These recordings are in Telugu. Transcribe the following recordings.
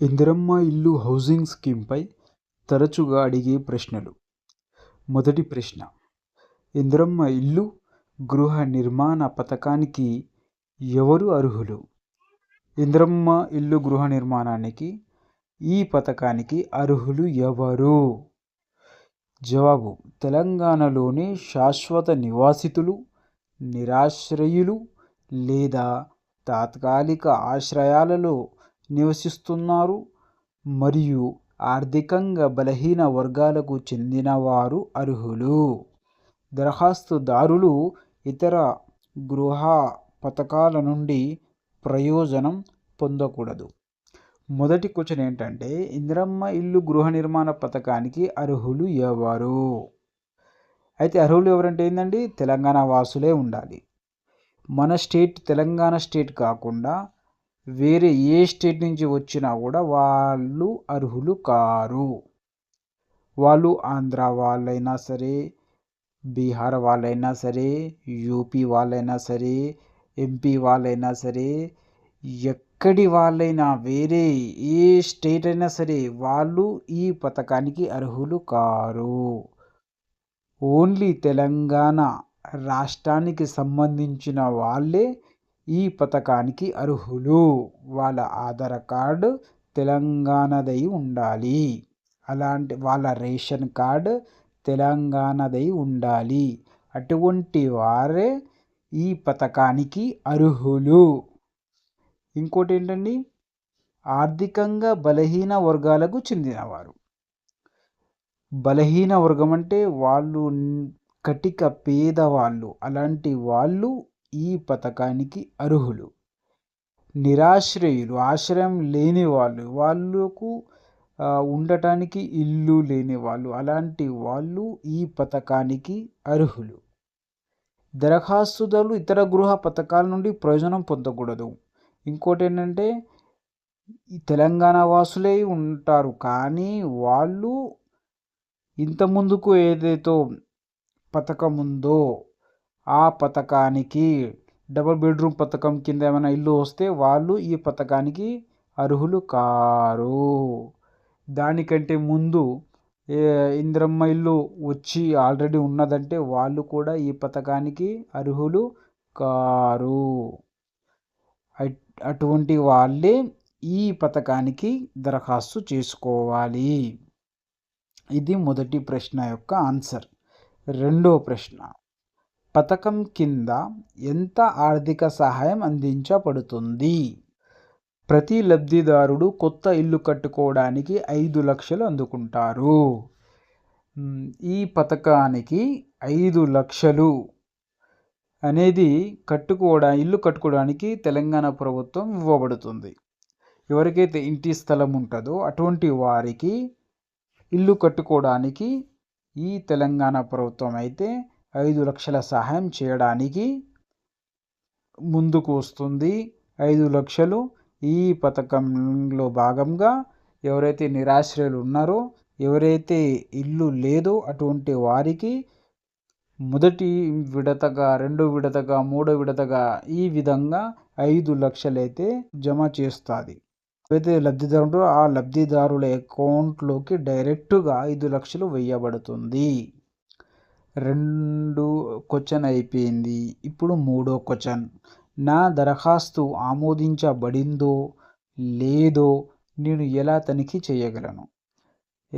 ఇందిరమ్మ ఇల్లు హౌసింగ్ స్కీమ్పై తరచుగా అడిగే ప్రశ్నలు. మొదటి ప్రశ్న ఇందిరమ్మ ఇల్లు గృహ నిర్మాణ పథకానికి ఎవరు అర్హులు? ఇందిరమ్మ ఇల్లు గృహ నిర్మాణానికి ఈ పథకానికి అర్హులు ఎవరు? జవాబు తెలంగాణలోని శాశ్వత నివాసితులు నిరాశ్రయులు లేదా తాత్కాలిక ఆశ్రయాలలో నివసిస్తున్నారు మరియు ఆర్థికంగా బలహీన వర్గాలకు చెందినవారు అర్హులు. దరఖాస్తుదారులు ఇతర గృహ పథకాల నుండి ప్రయోజనం పొందకూడదు. మొదటి క్వశ్చన్ ఏంటంటే ఇందిరమ్మ ఇల్లు గృహ నిర్మాణ పథకానికి అర్హులు ఎవరు? అయితే అర్హులు ఎవరంటే ఏంటండి తెలంగాణ వాసులే ఉండాలి. మన స్టేట్ తెలంగాణ స్టేట్ కాకుండా వేరే ఏ స్టేట్ నుంచి వచ్చినా కూడా వాళ్ళు అర్హులు కారు. వాళ్ళు ఆంధ్ర వాళ్ళైనా సరే బీహార్ వాళ్ళైనా సరే యూపీ వాళ్ళైనా సరే ఎంపీ వాళ్ళైనా సరే ఎక్కడి వాళ్ళైనా వేరే ఏ స్టేట్ అయినా సరే వాళ్ళు ఈ పథకానికి అర్హులు కారు. ఓన్లీ తెలంగాణ రాష్ట్రానికి సంబంధించిన వాళ్ళే ఈ పథకానికి అర్హులు. వాళ్ళ ఆధార్ కార్డు తెలంగాణదై ఉండాలి. అలాంటి వాళ్ళ రేషన్ కార్డు తెలంగాణదై ఉండాలి. అటువంటి వారే ఈ పథకానికి అర్హులు. ఇంకోటి ఏంటండి ఆర్థికంగా బలహీన వర్గాలకు చెందినవారు. బలహీన వర్గం అంటే వాళ్ళు కటిక పేదవాళ్ళు. అలాంటి వాళ్ళు ఈ పథకానికి అర్హులు. నిరాశ్రయులు ఆశ్రయం లేని వాళ్ళు వాళ్ళకు ఉండటానికి ఇల్లు లేని వాళ్ళు అలాంటి వాళ్ళు ఈ పథకానికి అర్హులు. దరఖాస్తుదారులు ఇతర గృహ పథకాల నుండి ప్రయోజనం పొందకూడదు. ఇంకోటి ఏంటంటే తెలంగాణ వాసులే ఉంటారు కానీ వాళ్ళు ఇంత ముందుకు ఏదైతే పథకం ఉందో ఆ పథకానికి డబుల్ బెడ్రూమ్ పథకం కింద ఏమైనా ఇల్లు వస్తే వాళ్ళు ఈ పథకానికి అర్హులు కారు. దానికంటే ముందు ఇందిరమ్మ ఇల్లు వచ్చి ఆల్రెడీ ఉన్నదంటే వాళ్ళు కూడా ఈ పథకానికి అర్హులు కారు. అటువంటి వాళ్ళే ఈ పథకానికి దరఖాస్తు చేసుకోవాలి. ఇది మొదటి ప్రశ్న యొక్క ఆన్సర్. రెండో ప్రశ్న. పథకం కింద ఎంత ఆర్థిక సహాయం అందించబడుతుంది? ప్రతి లబ్ధిదారుడు కొత్త ఇల్లు కట్టుకోవడానికి ఐదు లక్షలు అందుకుంటారు. ఈ పథకానికి ఐదు లక్షలు అనేది కట్టుకోవడా ఇల్లు కట్టుకోవడానికి తెలంగాణ ప్రభుత్వం ఇవ్వబడుతుంది. ఎవరికైతే ఇంటి స్థలం ఉంటుందో అటువంటి వారికి ఇల్లు కట్టుకోవడానికి ఈ తెలంగాణ ప్రభుత్వం అయితే ఐదు లక్షల సహాయం చేయడానికి ముందుకు వస్తుంది. ఐదు లక్షలు ఈ పథకంలో భాగంగా ఎవరైతే నిరాశ్రయులు ఉన్నారో ఎవరైతే ఇల్లు లేదో అటువంటి వారికి మొదటి విడతగా రెండో విడతగా మూడో విడతగా ఈ విధంగా ఐదు లక్షలైతే జమ చేస్తుంది. అయితే లబ్ధిదారుడు ఆ లబ్ధిదారుల అకౌంట్లోకి డైరెక్ట్గా ఐదు లక్షలు వేయబడుతుంది. రెండు క్వశ్చన్ అయిపోయింది. ఇప్పుడు మూడో క్వశ్చన్. నా దరఖాస్తు ఆమోదించబడిందో లేదో నేను ఎలా తనిఖీ చేయగలను?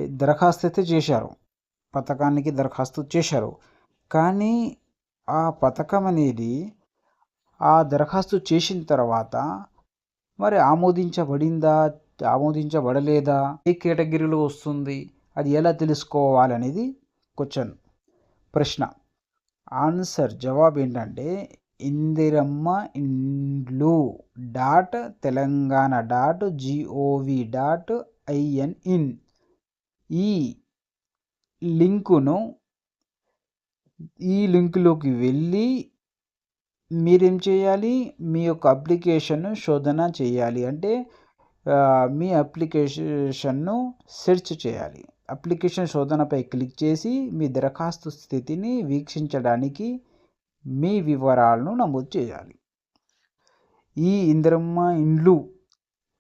దరఖాస్తు అయితే చేశారు. పథకానికి దరఖాస్తు చేశారు. కానీ ఆ పథకం అనేది ఆ దరఖాస్తు చేసిన తర్వాత మరి ఆమోదించబడిందా ఆమోదించబడలేదా ఏ కేటగిరీలో వస్తుంది అది ఎలా తెలుసుకోవాలనేది క్వశ్చన్. ప్రశ్న. ఆన్సర్ జవాబు ఏంటంటే ఇందిరమ్మ ఇండ్లు dot Telangana dot GOV dot IN in ఈ లింకును ఈ లింకులోకి వెళ్ళి మీరేం చేయాలి? మీ యొక్క అప్లికేషన్ను శోధన చేయాలి. అంటే మీ అప్లికేషన్ను సెర్చ్ చేయాలి. అప్లికేషన్ శోధనపై క్లిక్ చేసి మీ దరఖాస్తు స్థితిని వీక్షించడానికి మీ వివరాలను నమోదు చేయాలి. ఈ ఇందిరమ్మ ఇండ్లు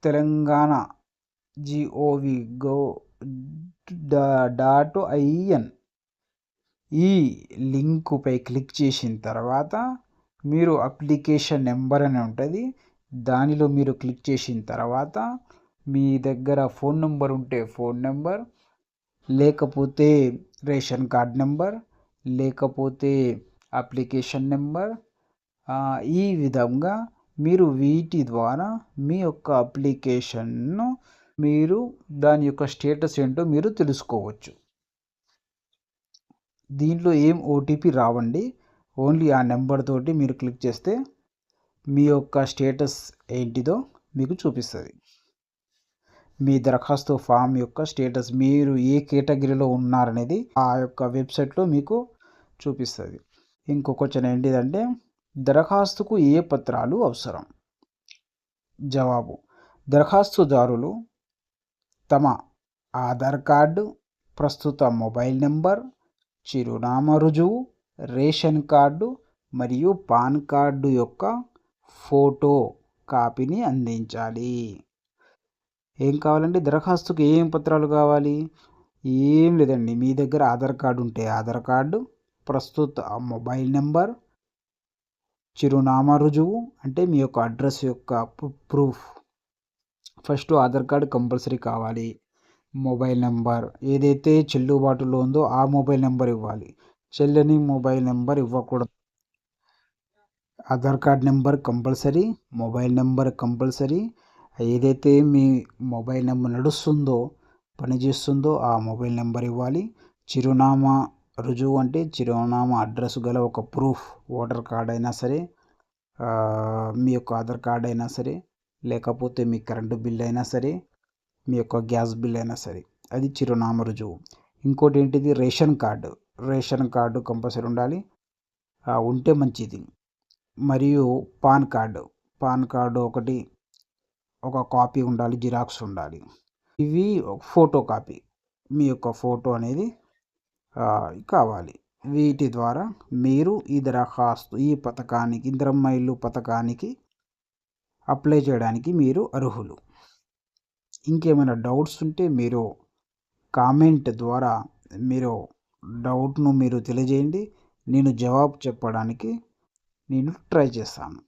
Telangana GOV go dot IN. ఈ లింకుపై క్లిక్ చేసిన తర్వాత మీరు అప్లికేషన్ నెంబర్ అని ఉంటుంది దానిలో మీరు క్లిక్ చేసిన తర్వాత మీ దగ్గర ఫోన్ నెంబర్ ఉంటే ఫోన్ నెంబర్ లేకపోతే రేషన్ కార్డ్ నెంబర్ లేకపోతే అప్లికేషన్ నెంబర్ ఈ విధంగా మీరు వీటి ద్వారా మీ యొక్క అప్లికేషన్ను మీరు దాని యొక్క స్టేటస్ ఏంటో మీరు తెలుసుకోవచ్చు. దీంట్లో ఏం ఓటీపీ రావండి ఓన్లీ ఆ నెంబర్ తోటి మీరు క్లిక్ చేస్తే మీ యొక్క స్టేటస్ ఏంటిదో మీకు చూపిస్తుంది. మీ దరఖాస్తు ఫామ్ యొక్క స్టేటస్ మీరు ఏ కేటగిరీలో ఉన్నారనేది ఆ యొక్క వెబ్సైట్లో మీకు చూపిస్తుంది. ఇంకో క్వశ్చన్ ఏంటిదంటే దరఖాస్తుకు ఏ పత్రాలు అవసరం? జవాబు దరఖాస్తుదారులు తమ ఆధార్ కార్డు ప్రస్తుత మొబైల్ నెంబర్ చిరునామా రుజువు రేషన్ కార్డు మరియు పాన్ కార్డు యొక్క ఫోటో కాపీని అందించాలి. ఏం కావాలంటే దరఖాస్తుకు ఏం పత్రాలు కావాలి? ఏం లేదండి. మీ దగ్గర ఆధార్ కార్డు ఉంటే ఆధార్ కార్డు ప్రస్తుత మొబైల్ నెంబర్ చిరునామా రుజువు అంటే మీ యొక్క అడ్రస్ యొక్క proof. First Aadhaar card compulsory కావాలి. మొబైల్ నెంబర్ ఏదైతే చెల్లుబాటులో ఉందో ఆ మొబైల్ నెంబర్ ఇవ్వాలి. చెల్లని మొబైల్ నెంబర్ ఇవ్వకూడదు. Aadhaar card number compulsory mobile number compulsory ఏదైతే మీ మొబైల్ నెంబర్ నడుస్తుందో పనిచేస్తుందో ఆ మొబైల్ నెంబర్ ఇవ్వాలి. చిరునామా రుజువు అంటే చిరునామా అడ్రస్ గల ఒక ప్రూఫ్ ఓటర్ కార్డ్ అయినా సరే మీ యొక్క ఆధార్ కార్డ్ అయినా సరే లేకపోతే మీ కరెంటు బిల్ అయినా సరే మీ యొక్క గ్యాస్ బిల్ అయినా సరే అది చిరునామా రుజువు. ఇంకోటి ఏంటిది? Ration card. Ration card compulsory ఉండాలి. ఉంటే మంచిది. మరియు పాన్ కార్డు. పాన్ కార్డు ఒకటి ఒక కాపీ ఉండాలి జిరాక్స్ ఉండాలి. ఇవి ఫోటో కాపీ మీ యొక్క ఫోటో అనేది కావాలి. వీటి ద్వారా మీరు ఈ దరఖాస్తు ఈ పథకానికి ఇంద్రమ్మ ఇల్లు పథకానికి అప్లై చేయడానికి మీరు అర్హులు. ఇంకేమైనా డౌట్స్ ఉంటే మీరు కామెంట్ ద్వారా మీరు డౌట్ను మీరు తెలియజేయండి. నేను జవాబు చెప్పడానికి నేను ట్రై చేస్తాను.